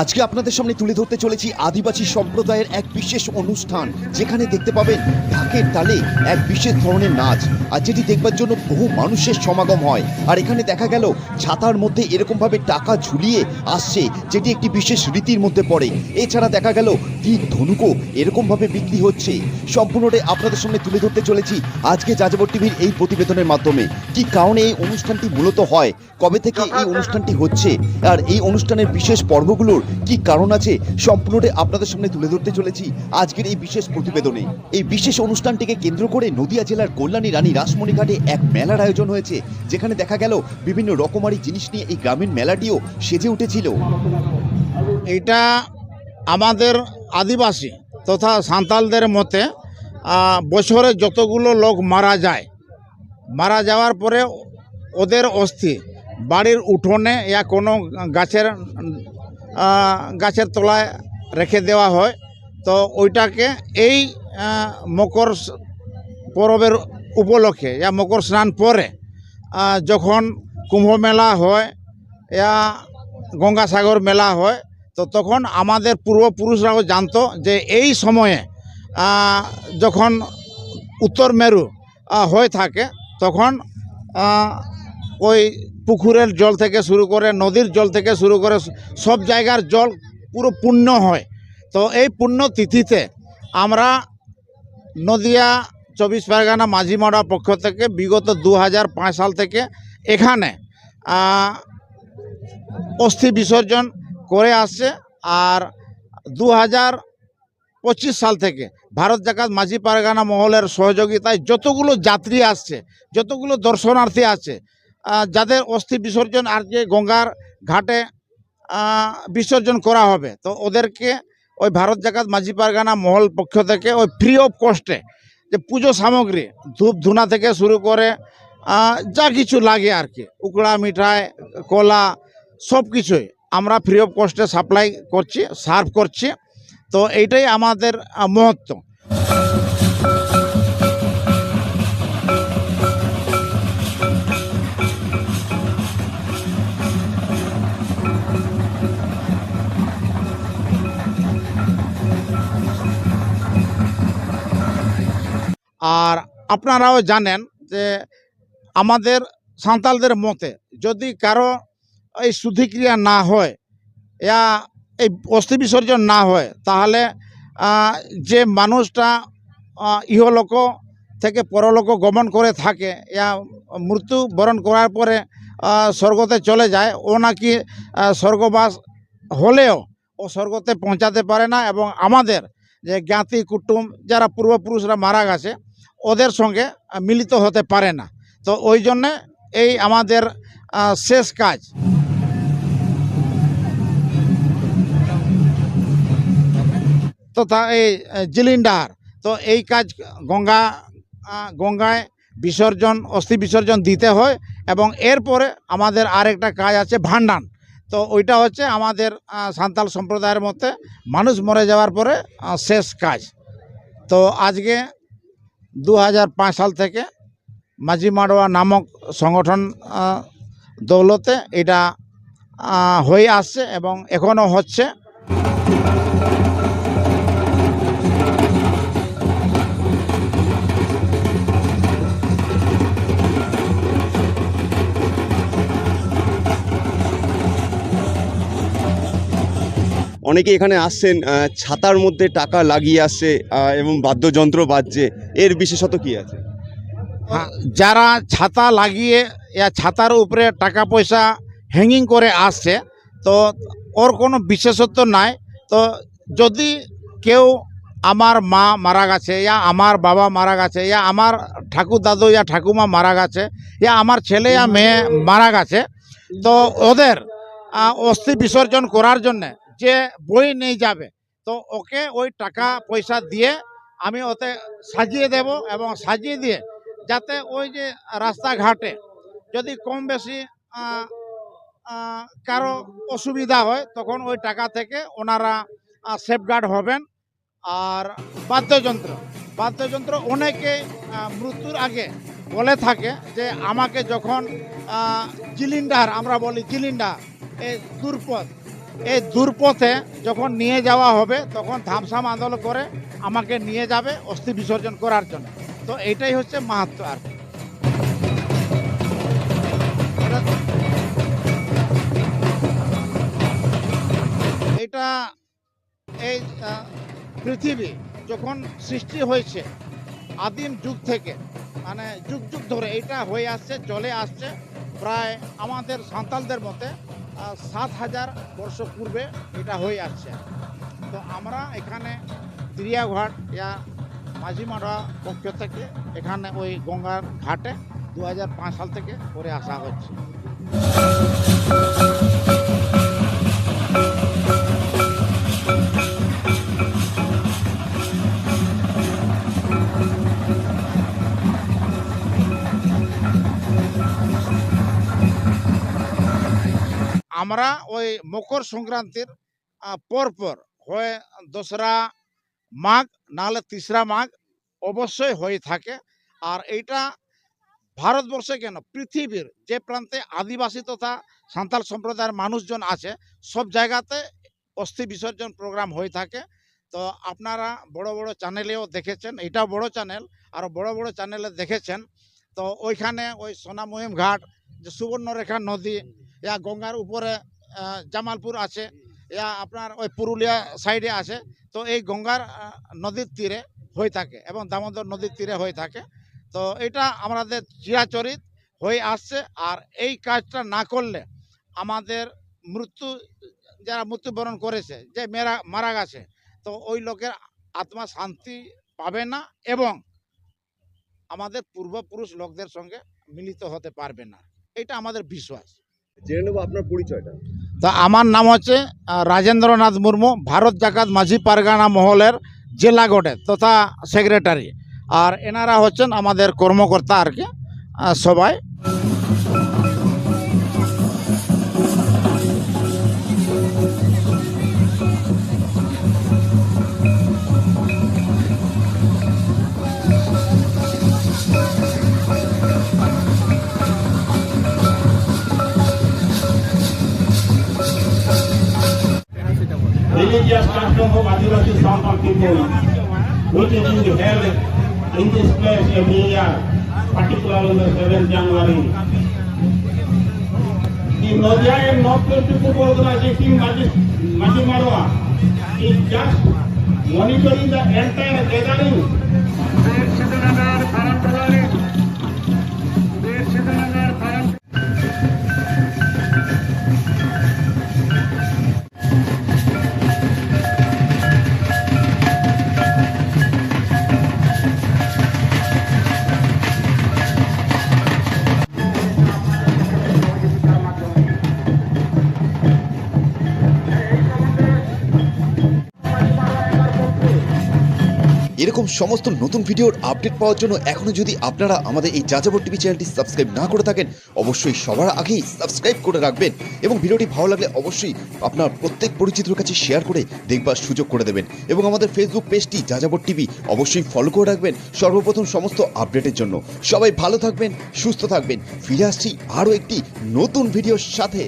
আজকে আপনাদের সামনে তুলে ধরতে চলেছি আদিবাসী সম্প্রদায়ের এক বিশেষ অনুষ্ঠান। যেখানে দেখতে পাবেন ঢাকের তালে এক বিশেষ ধরনের নাচ আর যেটি দেখবার জন্য বহু মানুষের সমাগম হয়। আর এখানে দেখা গেল ছাতার মধ্যে এরকমভাবে টাকা ঝুলিয়ে আসছে যেটি একটি বিশেষ রীতির মধ্যে পড়ে। এছাড়া দেখা গেল তীর ধনুকও এরকমভাবে বিক্রি হচ্ছে। সম্পূর্ণটাই আপনাদের সামনে তুলে ধরতে চলেছি আজকে যাযাবর টিভির এই প্রতিবেদনের মাধ্যমে। কি কারণে এই অনুষ্ঠানটি মূলত হয়? কবে থেকে এই অনুষ্ঠানটি হচ্ছে? আর এই অনুষ্ঠানের বিশেষ পর্বগুলোর কি কারণ আছে সম্পূর্ণটাই আপনাদের সামনে তুলে ধরতে চলেছি আজকের এই বিশেষ প্রতিবেদনে। এই বিশেষ অনুষ্ঠানটিকে কেন্দ্র করে নদিয়া জেলার কল্যাণী রানী রাসমণিঘাটে এক মেলার আয়োজন হয়েছে, যেখানে দেখা গেল বিভিন্ন রকমারি জিনিস নিয়ে এই গ্রামীণ মেলাটিও সেজে উঠেছিল। এটা আমাদের আদিবাসী তথা সাঁতালদের মতে বছরে যতগুলো লোক মারা যায়, মারা যাওয়ার পরে ওদের অস্থি, বাড়ির উঠোনে, ইয়া কোনো গাছের গাছের তলায় রেখে দেওয়া হয়। তো ওইটাকে এই মকর পরবের উপলক্ষে, ইয়া মকর স্নান পরে যখন কুম্ভ মেলা হয়, ইয়া গঙ্গাসাগর মেলা হয়, তো তখন আমাদের পূর্বপুরুষরাও জানতো যে এই সময়ে যখন উত্তর মেরু হয়ে থাকে, তখন ওই পুকুরের জল থেকে শুরু করে নদীর জল থেকে শুরু করে সব জায়গার জল পুরো পূর্ণ হয়। তো এই পূর্ণ তিথিতে আমরা নদিয়া, চব্বিশ পরগনা, মাঝিমারা পক্ষ থেকে বিগত দু হাজার পাঁচ সাল থেকে এখানে অস্থি বিসর্জন করে আসছে। আর দু পঁচিশ সাল থেকে ভারত জাকাত মাঝি পারগানা মহলের সহযোগিতায় যতগুলো যাত্রী আসছে, যতগুলো দর্শনার্থী আছে যাদের অস্থি বিসর্জন আর যে গঙ্গার ঘাটে বিসর্জন করা হবে। তো ওদেরকে ওই ভারত জাকাত মাঝি পারগানা মহল পক্ষ থেকে ওই ফ্রি অফ কস্টে যে পুজো সামগ্রী, ধূপ ধুনা থেকে শুরু করে যা কিছু লাগে আর কি। উকড়া, মিঠাই, কলা, সব কিছুই আমরা ফ্রি অফ কস্টে সাপ্লাই করছি সার্ভ করছি। তো এইটাই আমাদের মহত্ব। আর আপনারাও জানেন যে আমাদের সাঁতালদের মতে যদি কারও এই শুদ্ধিক্রিয়া না হয়, ইয়া এই অস্থি বিসর্জন না হয়, তাহলে যে মানুষটা ইহলোক থেকে পরলোক গমন করে থাকে, ইয়া মৃত্যু বরণ করার পরে স্বর্গতে চলে যায়, ও নাকি স্বর্গবাস হলেও ও স্বর্গতে পৌঁছাতে পারে না এবং আমাদের যে জ্ঞাতি কুটুম যারা পূর্বপুরুষরা মারা গেছে ওদের সঙ্গে মিলিত হতে পারে না। তো ওই জন্যে এই আমাদের শেষ কাজ। তো তা এই জিলিন্ডার। তো এই কাজ গঙ্গা গঙ্গায় বিসর্জন, অস্থি বিসর্জন দিতে হয় এবং এরপরে আমাদের আরেকটা কাজ আছে ভান্ডান। তো ওইটা হচ্ছে আমাদের সান্তাল সম্প্রদায়ের মধ্যে মানুষ মরে যাওয়ার পরে শেষ কাজ। তো আজকে দু হাজার পাঁচ সাল থেকে মাঝি মাডোয়া নামক সংগঠন দৌলতে এটা হয়ে আসছে এবং এখনও হচ্ছে। অনেকে এখানে আসছেন ছাতার মধ্যে টাকা লাগিয়ে আসছে এবং বাদ্যযন্ত্র বাজছে। এর বিশেষত কি আছে? হ্যাঁ, যারা ছাতা লাগিয়ে ছাতার উপরে টাকা পয়সা হ্যাঙ্গিং করে আসছে তো ওর কোনো বিশেষত্ব নাই। তো যদি কেউ আমার মা মারা গেছে ইয়া আমার বাবা মারা গেছে ইয়া আমার ঠাকুর দাদু ইয়া ঠাকুমা মারা গেছে ইয়া আমার ছেলে ইয়া মেয়ে মারা গেছে তো ওদের অস্থি বিসর্জন করার জন্যে যে বই নিয়ে যাবে। তো ওকে ওই টাকা পয়সা দিয়ে আমি ওতে সাজিয়ে দেব এবং সাজিয়ে দিয়ে যাতে ওই যে রাস্তাঘাটে যদি কম বেশি কারও অসুবিধা হয়, তখন ওই টাকা থেকে ওনারা সেফগার্ড হবেন। আর বাদ্যযন্ত্র বাদ্যযন্ত্র অনেকে মৃত্যুর আগে বলে থাকে যে আমাকে যখন জিলিন্ডার আমরা বলি জিলিন্ডার এই দুর্পদ এই দূরপথে যখন নিয়ে যাওয়া হবে, তখন ধামসাম আন্দোলন করে আমাকে নিয়ে যাবে অস্থি বিসর্জন করার জন্য তো এইটাই হচ্ছে মাহাত্ম আর কি। এটা এই পৃথিবী যখন সৃষ্টি হয়েছে আদিম যুগ থেকে মানে যুগ যুগ ধরে এটা হয়ে আসছে, চলে আসছে, প্রায় আমাদের সাঁতালদের মতে সাত হাজার বর্ষ পূর্বে এটা হয়ে আসছে। তো আমরা এখানে দিরিয়াঘাট ইয়া মাঝিমারা পক্ষ থেকে এখানে ওই গঙ্গার ঘাটে দু হাজার পাঁচ সাল থেকে করে আসা হচ্ছে। আমরা ওই মকর সংক্রান্তির পরপর হয় দোসরা মাঘ, নাহলে তিসরা মাঘ অবশ্যই হয়ে থাকে। আর এইটা ভারতবর্ষে কেন? পৃথিবীর যে প্রান্তে আদিবাসী তথা সাঁতাল সম্প্রদায়ের মানুষজন আছে, সব জায়গাতে অস্থি বিসর্জন প্রোগ্রাম হয়ে থাকে। তো আপনারা বড় বড় চ্যানেলেও দেখেছেন, এটাও বড় চ্যানেল আর বড় বড় চ্যানেলে দেখেছেন। তো ওইখানে ওই সোনামহিম ঘাট, যে সুবর্ণরেখা নদী ইয়া গঙ্গার উপরে জামালপুর আছে, ইয়া আপনার ওই পুরুলিয়া সাইডে আছে, তো এই গঙ্গার নদীর তীরে হয়ে থাকে এবং দামোদর নদীর তীরে হয়ে থাকে। তো এটা আমাদের চিরাচরিত হয়ে আসছে আর এই কাজটা না করলে আমাদের মৃত্যু, যারা মৃত্যুবরণ করেছে, যে মেরা, মারা গেছে, তো ওই লোকের আত্মা শান্তি পাবে না এবং আমাদের পূর্বপুরুষ লোকদের সঙ্গে মিলিত হতে পারবে না। এটা আমাদের বিশ্বাস। তা আমার নাম হচ্ছে রাজেন্দ্রনাথ মুর্মু, ভারত জাকাত মাঝি পারগানা মহলের জেলা গড়ে তথা সেক্রেটারি আর এনারা হচ্ছেন আমাদের কর্মকর্তা আর কি সবাই। Custom of Adivasi Santal people, which is in the held in this place every year, particularly on the 7th January. The Nodia and North People Organization Maji Maji Marwa is just monitoring the entire gathering এরকম সমস্ত নতুন ভিডিওর update পাওয়ার জন্য এখনও যদি আপনারা আমাদের এই যাযাবর টিভি চ্যানেলটি সাবস্ক্রাইব না করে থাকেন, অবশ্যই সবার আগেই সাবস্ক্রাইব করে রাখবেন এবং ভিডিওটি ভালো লাগলে অবশ্যই আপনার প্রত্যেক পরিচিতর কাছে শেয়ার করে দেখবার সুযোগ করে দেবেন এবং আমাদের ফেসবুক পেজটি যাযাবর টিভি অবশ্যই ফলো করে রাখবেন সর্বপ্রথম সমস্ত আপডেটের জন্য। সবাই ভালো থাকবেন, সুস্থ থাকবেন। ফিরে আসছি আরও একটি নতুন ভিডিওর সাথে।